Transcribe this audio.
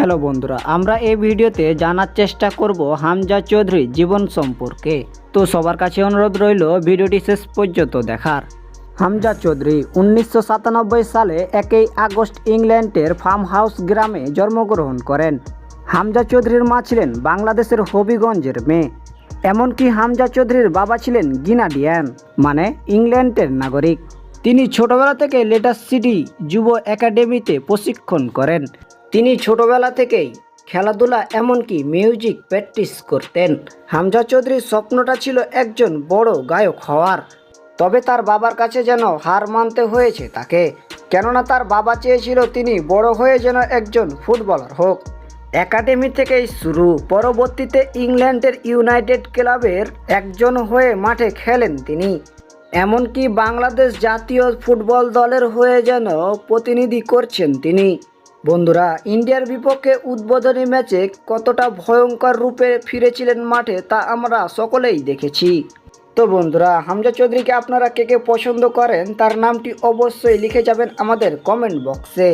Hello বন্ধুরা, আমরা এই ভিডিওতে জানার চেষ্টা করব হামজা চৌধুরী জীবন সম্পর্কে। তো সবার কাছে অনুরোধ রইল ভিডিওটি শেষ পর্যন্ত দেখার। হামজা চৌধুরী উনিশশো সাতানব্বই সালে একই আগস্ট ইংল্যান্ডের ফার্ম হাউস গ্রামে জন্মগ্রহণ করেন। হামজা চৌধুরীর মা ছিলেন বাংলাদেশের হবিগঞ্জের মেয়ে। এমনকি হামজা চৌধুরীর বাবা ছিলেন গিনাডিয়ান মানে ইংল্যান্ডের নাগরিক। তিনি ছোটবেলা থেকে লেটার সিটি যুব একাডেমিতে প্রশিক্ষণ করেন। তিনি ছোটবেলা থেকেই খেলাধুলা এমনকি মিউজিক প্র্যাকটিস করতেন। হামজা চৌধুরীর স্বপ্নটা ছিল একজন বড় গায়ক হওয়ার। তবে তার বাবার কাছে যেন হার মানতে হয়েছে তাকে। কেননা তার বাবা চেয়েছিল তিনি বড় হয়ে যেন একজন ফুটবলার হোক। একাডেমি থেকেই শুরু। পরবর্তীতে ইংল্যান্ডের ইউনাইটেড ক্লাবের একজন হয়ে মাঠে খেলেন তিনি। এমনকি বাংলাদেশ জাতীয় ফুটবল দলের হয়ে যেন প্রতিনিধি করছেন তিনি। বন্ধুরা, ইন্ডিয়ার বিপক্ষে উদ্বোধনী ম্যাচে কতটা ভয়ঙ্কর রূপে ফিরেছিলেন মাঠে তা আমরা সকলেই দেখেছি। তো বন্ধুরা, হামজা চৌধুরীকে আপনারা কে কে পছন্দ করেন, তার নামটি অবশ্যই লিখে যাবেন আমাদের কমেন্ট বক্সে।